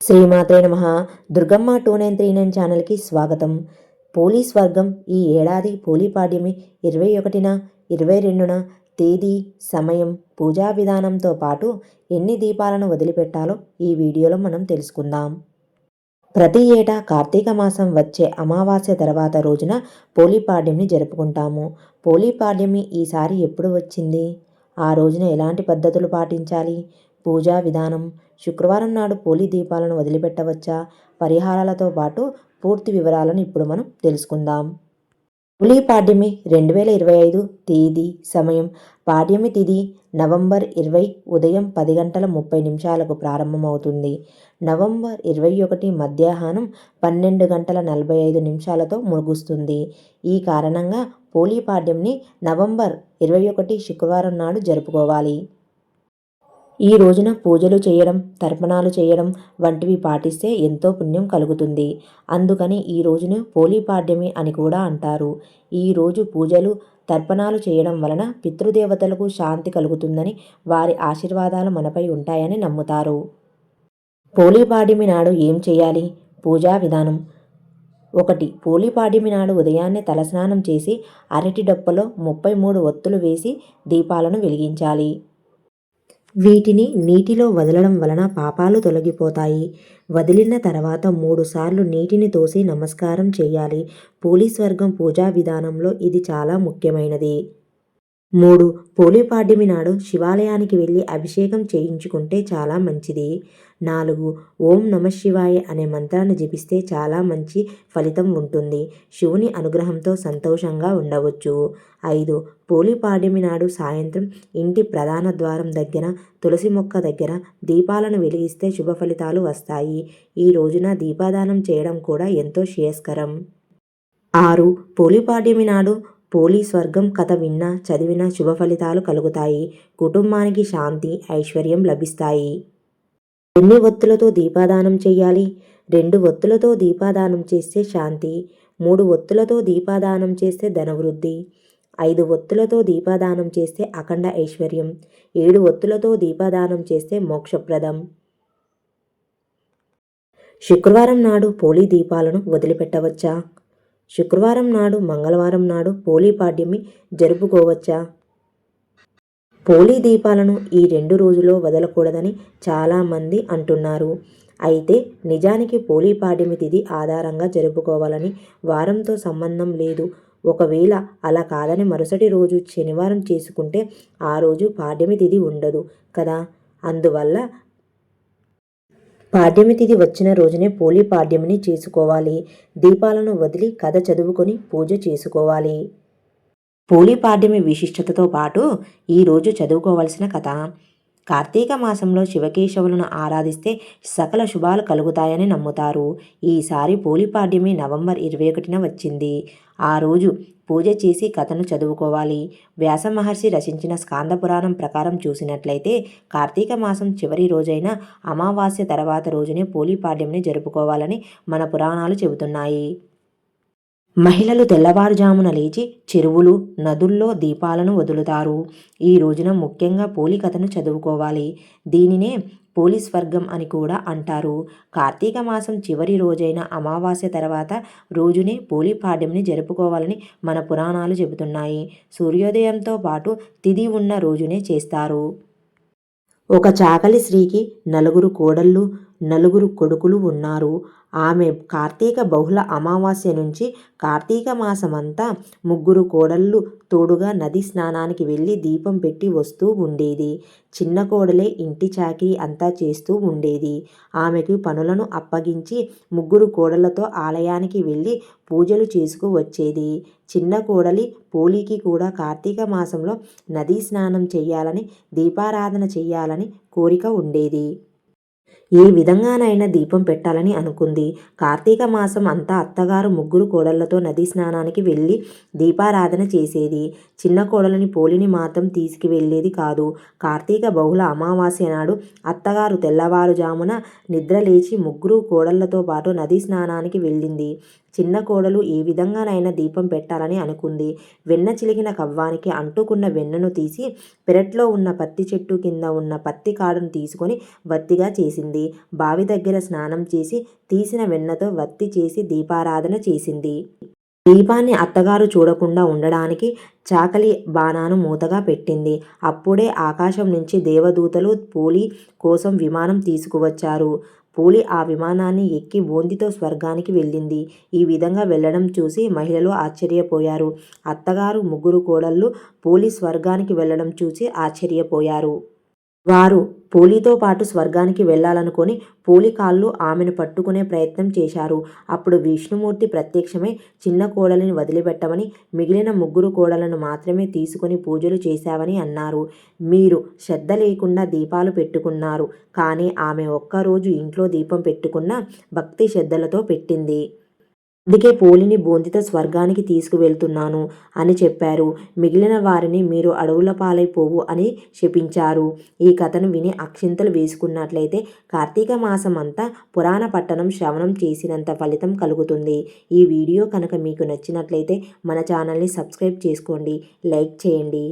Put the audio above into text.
శ్రీమాత్రే నమ. Durgamma two nine three nine ఛానల్కి స్వాగతం. పోలీస్ వర్గం ఈ ఏడాది పోలీపాడ్యమి ఇరవై ఒకటిన ఇరవై రెండున తేదీ సమయం పూజా విధానంతో పాటు ఎన్ని దీపాలను వదిలిపెట్టాలో ఈ వీడియోలో మనం తెలుసుకుందాం. ప్రతి ఏటా కార్తీక మాసం వచ్చే అమావాస్య తర్వాత రోజున పోలీపాడ్యంని జరుపుకుంటాము. పోలీపాడ్యమి ఈసారి ఎప్పుడు వచ్చింది? ఆ రోజున ఎలాంటి పద్ధతులు పాటించాలి? పూజా విధానం. శుక్రవారం నాడు పోలీ దీపాలను వదిలిపెట్టవచ్చా? పరిహారాలతో పాటు పూర్తి వివరాలను ఇప్పుడు మనం తెలుసుకుందాం. హోలీ పాడ్యమి రెండు వేల ఇరవై ఐదు తేదీ సమయం. పాడ్యమి తిథి నవంబర్ ఇరవై ఉదయం పది గంటల ముప్పై నిమిషాలకు ప్రారంభమవుతుంది. నవంబర్ ఇరవై ఒకటి మధ్యాహ్నం పన్నెండు గంటల నలభై ఐదు నిమిషాలతో ముగుస్తుంది. ఈ కారణంగా పోలీ పాడ్యంని నవంబర్ ఇరవై ఒకటి శుక్రవారం నాడు జరుపుకోవాలి. ఈ రోజున పూజలు చేయడం తర్పణాలు చేయడం వంటివి పాటిస్తే ఎంతో పుణ్యం కలుగుతుంది. అందుకని ఈ రోజును పోలీపాడ్యమి అని కూడా అంటారు. ఈ రోజు పూజలు తర్పణాలు చేయడం వలన పితృదేవతలకు శాంతి కలుగుతుందని వారి ఆశీర్వాదాలు మనపై ఉంటాయని నమ్ముతారు. పోలీపాడ్యమి నాడు ఏం చేయాలి? పూజా విధానం. ఒకటి పోలీపాడ్యమి నాడు ఉదయాన్నే తలస్నానం చేసి అరటి డొప్పలో ముప్పై మూడు ఒత్తులు వేసి దీపాలను వెలిగించాలి. వీటిని నీటిలో వదలడం వలన పాపాలు తొలగిపోతాయి. వదిలిన తర్వాత మూడుసార్లు నీటిని తోసి నమస్కారం చేయాలి. పోలీస్ వర్గం పూజా విధానంలో ఇది చాలా ముఖ్యమైనది. మూడు పోలిపాడ్యమి నాడు శివాలయానికి వెళ్ళి అభిషేకం చేయించుకుంటే చాలా మంచిది. నాలుగు ఓం నమ శివాయ అనే మంత్రాన్ని జపిస్తే చాలా మంచి ఫలితం ఉంటుంది. శివుని అనుగ్రహంతో సంతోషంగా ఉండవచ్చు. ఐదు పోలిపాడ్యమి నాడు సాయంత్రం ఇంటి ప్రధాన ద్వారం దగ్గర తులసి మొక్క దగ్గర దీపాలను వెలిగిస్తే శుభ ఫలితాలు వస్తాయి. ఈ రోజున దీపాదానం చేయడం కూడా ఎంతో శ్రేయస్కరం. ఆరు పోలిపాడ్యమి నాడు పోలీస్ వర్గం కథ విన్నా చదివినా శుభ ఫలితాలు కలుగుతాయి. కుటుంబానికి శాంతి ఐశ్వర్యం లభిస్తాయి. ఎన్ని ఒత్తులతో దీపాదానం చేయాలి? రెండు ఒత్తులతో దీపాదానం చేస్తే శాంతి మూడు ఒత్తులతో దీపాదానం చేస్తే ధనవృద్ధి ఐదు ఒత్తులతో దీపాదానం చేస్తే అఖండ ఐశ్వర్యం ఏడు ఒత్తులతో దీపాదానం చేస్తే మోక్షప్రదం. శుక్రవారం నాడు పోలీ దీపాలను వదిలిపెట్టవచ్చా? శుక్రవారం నాడు మంగళవారం నాడు పోలీ పాడ్యమి జరుపుకోవచ్చా? పోలీ దీపాలను ఈ రెండు రోజుల్లో వదలకూడదని చాలామంది అంటున్నారు. అయితే నిజానికి పోలీ పాడ్యమి తిథి ఆధారంగా జరుపుకోవాలని వారంతో సంబంధం లేదు. ఒకవేళ అలా కాదని మరుసటి రోజు శనివారం చేసుకుంటే ఆ రోజు పాడ్యమి తిథి ఉండదు కదా? అందువల్ల పాడ్యమి తిథి వచ్చిన రోజునే పోలీ పాడ్యమిని చేసుకోవాలి. దీపాలను వదిలి కథ చదువుకొని పూజ చేసుకోవాలి. పోలీ పాడ్యమి విశిష్టతతో పాటు ఈరోజు చదువుకోవాల్సిన కథ. కార్తీక మాసంలో శివకేశవులను ఆరాధిస్తే సకల శుభాలు కలుగుతాయని నమ్ముతారు. ఈసారి పోలిపాడ్యమి నవంబర్ ఇరవై ఒకటిన వచ్చింది. ఆ రోజు పూజ చేసి కథను చదువుకోవాలి. వ్యాస మహర్షి రచించిన స్కాంద పురాణం ప్రకారం చూసినట్లయితే కార్తీక మాసం చివరి రోజైన అమావాస్య తర్వాత రోజునే పోలిపాడ్యంని జరుపుకోవాలని మన పురాణాలు చెబుతున్నాయి. మహిళలు తెల్లవారుజామున లేచి చెరువులు నదుల్లో దీపాలను వదులుతారు. ఈ రోజున ముఖ్యంగా పోలి కథను చదువుకోవాలి. దీనినే పోలీస్ వర్గం అని కూడా అంటారు. కార్తీక మాసం చివరి రోజైన అమావాస్య తర్వాత రోజునే పోలిపాడ్యంని జరుపుకోవాలని మన పురాణాలు చెబుతున్నాయి. సూర్యోదయంతో పాటు తిది ఉన్న రోజునే చేస్తారు. ఒక చాకలి స్త్రీకి నలుగురు కోడళ్ళు నలుగురు కొడుకులు ఉన్నారు. ఆమె కార్తీక బహుళ అమావాస్య నుంచి కార్తీక మాసమంతా ముగ్గురు కోడళ్ళు తోడుగా నది స్నానానికి వెళ్ళి దీపం పెట్టి వస్తూ ఉండేది. చిన్న కోడలే ఇంటి చాకిరి అంతా చేస్తూ ఉండేది. ఆమెకు పనులను అప్పగించి ముగ్గురు కోడళ్ళతో ఆలయానికి వెళ్ళి పూజలు చేసుకు వచ్చేది. చిన్న కోడలి పోలికి కూడా కార్తీక మాసంలో నదీ స్నానం చేయాలని దీపారాధన చేయాలని కోరిక ఉండేది. ఏ విధంగానైనా దీపం పెట్టాలని అనుకుంది. కార్తీక మాసం అంతా అత్తగారు ముగ్గురు కోడళ్ళతో నదీ స్నానానికి వెళ్ళి దీపారాధన చేసేది. చిన్న కోడలని పోలిని మాత్రం తీసుకువెళ్ళేది కాదు. కార్తీక బహుళ అమావాస్య నాడు అత్తగారు తెల్లవారుజామున నిద్ర లేచి ముగ్గురు కోడళ్ళతో పాటు నదీ స్నానానికి వెళ్ళింది. చిన్న కోడలు ఏ విధంగానైనా దీపం పెట్టాలని అనుకుంది. వెన్న చిలిగిన కవ్వానికి అంటుకున్న వెన్నను తీసి పెరట్లో ఉన్న పత్తి చెట్టు కింద ఉన్న పత్తి కాడును తీసుకొని వత్తిగా చేసింది. బావి దగ్గర స్నానం చేసి తీసిన వెన్నతో వత్తి చేసి దీపారాధన చేసింది. దీపాన్ని అత్తగారు చూడకుండా ఉండడానికి చాకలి బాణాను మూతగా పెట్టింది. అప్పుడే ఆకాశం నుంచి దేవదూతలు పూలి కోసం విమానం తీసుకువచ్చారు. పూలి ఆ విమానాన్ని ఎక్కి బోందితో స్వర్గానికి వెళ్ళింది. ఈ విధంగా వెళ్ళడం చూసి మహిళలు ఆశ్చర్యపోయారు. అత్తగారు ముగ్గురు కోడళ్ళు పూలి స్వర్గానికి వెళ్ళడం చూసి ఆశ్చర్యపోయారు. వారు పూలితో పాటు స్వర్గానికి వెళ్ళాలనుకొని పూలి కాళ్ళు ఆమెను పట్టుకునే ప్రయత్నం చేశారు. అప్పుడు విష్ణుమూర్తి ప్రత్యక్షమై చిన్న కోడలిని వదిలిపెట్టమని మిగిలిన ముగ్గురు కోడలను మాత్రమే తీసుకొని పూజలు చేశావని అన్నారు. మీరు శ్రద్ధ లేకుండా దీపాలు పెట్టుకున్నారు. కానీ ఆమె ఒక్కరోజు ఇంట్లో దీపం పెట్టుకున్న భక్తి శ్రద్ధలతో పెట్టింది. అందుకే పోలిని బోందితో స్వర్గానికి తీసుకువెళ్తున్నాను అని చెప్పారు. మిగిలిన వారిని మీరు అడవుల పాలైపోవు అని శపించారు. ఈ కథను విని అక్షింతలు వేసుకున్నట్లయితే కార్తీక మాసం అంతా పురాణ పట్టణం శ్రవణం చేసినంత ఫలితం కలుగుతుంది. ఈ వీడియో కనుక మీకు నచ్చినట్లయితే మన ఛానల్ని సబ్స్క్రైబ్ చేసుకోండి. లైక్ చేయండి.